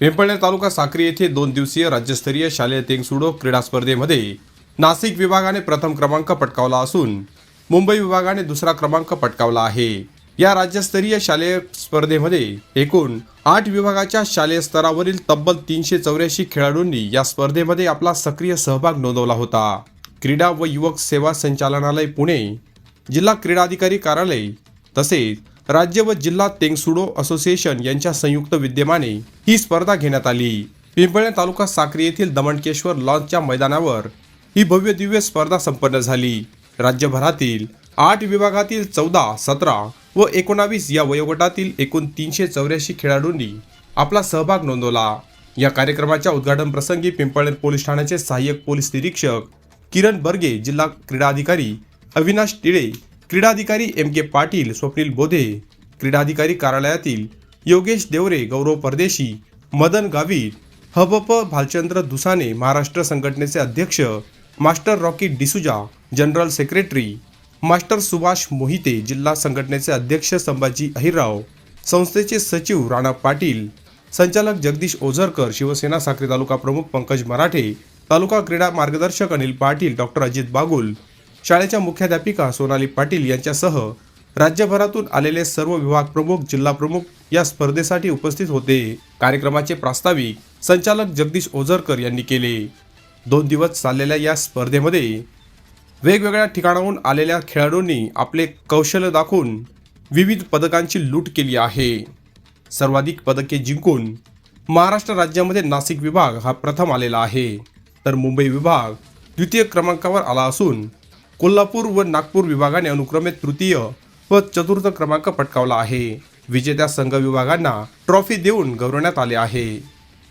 पिंपळणे तालुका साक्री येथे दोन दिवसीय राज्यस्तरीय शालेय तेंगसुडो क्रीडा स्पर्धेमध्ये नाशिक विभागाने प्रथम क्रमांक पटकावला असून मुंबई विभागाने दुसरा क्रमांक पटकावला आहे. या राज्यस्तरीय शालेय स्पर्धेमध्ये एकूण आठ विभागाच्या शालेय स्तरावरील तब्बल तीनशे चौऱ्याऐंशी खेळाडूंनी या स्पर्धेमध्ये आपला सक्रिय सहभाग नोंदवला होता. क्रीडा व युवक सेवा संचालनालय पुणे जिल्हा क्रीडाधिकारी कार्यालय तसेच राज्य व जिल्हा तेंगसुडो असोसिएशन यांच्या संयुक्त विद्यमाने ही स्पर्धा घेण्यात आली. पिंपळे तालुका साक्री येथील दमणकेश्वर लॉन्चच्या मैदानावर ही भव्य दिव्य स्पर्धा संपन्न झाली. राज्यभरातील आठ विभागातील चौदा सतरा व एकोणावीस या वयोगटातील एकूण तीनशे चौऱ्याऐंशी खेळाडूंनी आपला सहभाग नोंदवला. या कार्यक्रमाच्या उद्घाटन प्रसंगी पिंपळनेर पोलीस ठाण्याचे सहाय्यक पोलीस निरीक्षक किरण बर्गे जिल्हा क्रीडा अधिकारी अविनाश टिळे क्रीडाधिकारी एम के पाटील स्वप्नील बोधे क्रीडाधिकारी कार्यालयातील योगेश देवरे गौरव परदेशी मदन गावित हबप भालचंद्र दुसाने महाराष्ट्र संघटनेचे अध्यक्ष master Rocky D'Souza general secretary master Subhash Mohite जिल्हा संघटनेचे अध्यक्ष संभाजी अहिरराव संस्थेचे सचिव राणा पाटील संचालक जगदीश ओझरकर शिवसेना साखरे तालुका प्रमुख पंकज मराठे तालुका क्रीडा मार्गदर्शक अनिल पाटील डॉक्टर अजित बागुल शाळेच्या मुख्याध्यापिका सोनाली पाटील यांच्यासह राज्यभरातून आलेले सर्व विभाग प्रमुख जिल्हा प्रमुख या स्पर्धेसाठी उपस्थित होते. कार्यक्रमाचे प्रास्ताविक संचालक जगदीश ओझरकर यांनी केले. दोन दिवस चाललेल्या या स्पर्धेमध्ये वेगवेगळ्या ठिकाणाहून आलेल्या खेळाडूंनी आपले कौशल्य दाखवून विविध पदकांची लूट केली आहे. सर्वाधिक पदके जिंकून महाराष्ट्र राज्यामध्ये नाशिक विभाग हा प्रथम आलेला आहे. तर मुंबई विभाग द्वितीय क्रमांकावर आला असून कोल्हापूर व नागपूर विभागाने अनुक्रमे तृतीय व चतुर्थ क्रमांक पटकावला आहे. विजेत्या संघ विभागांना ट्रॉफी देऊन गौरवण्यात आले आहे.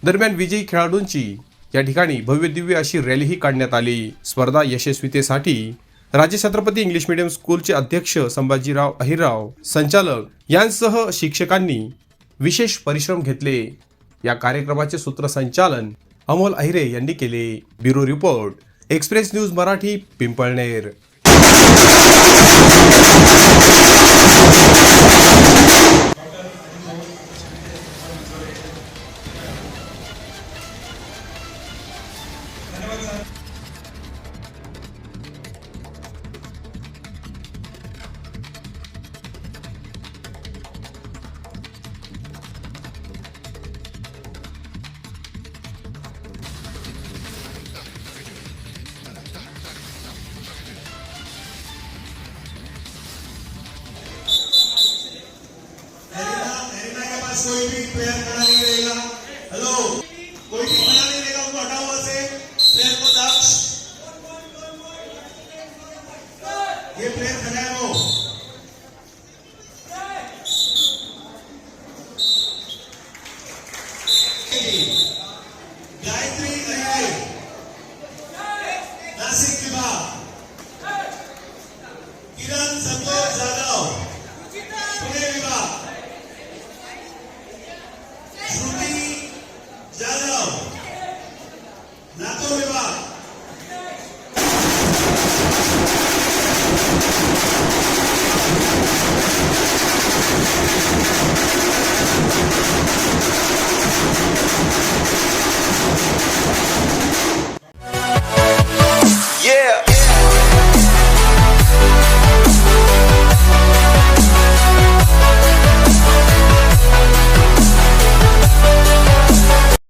दरम्यान विजयी खेळाडूंची या ठिकाणी भव्य दिव्य अशी रॅलीही काढण्यात आली. स्पर्धा यशस्वीतेसाठी राज्य छत्रपती इंग्लिश मीडियम स्कूलचे अध्यक्ष संभाजीराव अहिरराव संचालक यांसह शिक्षकांनी विशेष परिश्रम घेतले. या कार्यक्रमाचे सूत्रसंचालन अमोल अहिरे यांनी केले. Bureau report. Express news Marathi Pimpalner. Player खड़ा नहीं रहेगा। हेलो कोई भी खड़ा नहीं रहेगा उनको हटाओ वहाँ से। प्लेयर को दक्ष ये प्लेयर खड़ा है वो। गायत्री नासिक विभाग किरण संतोष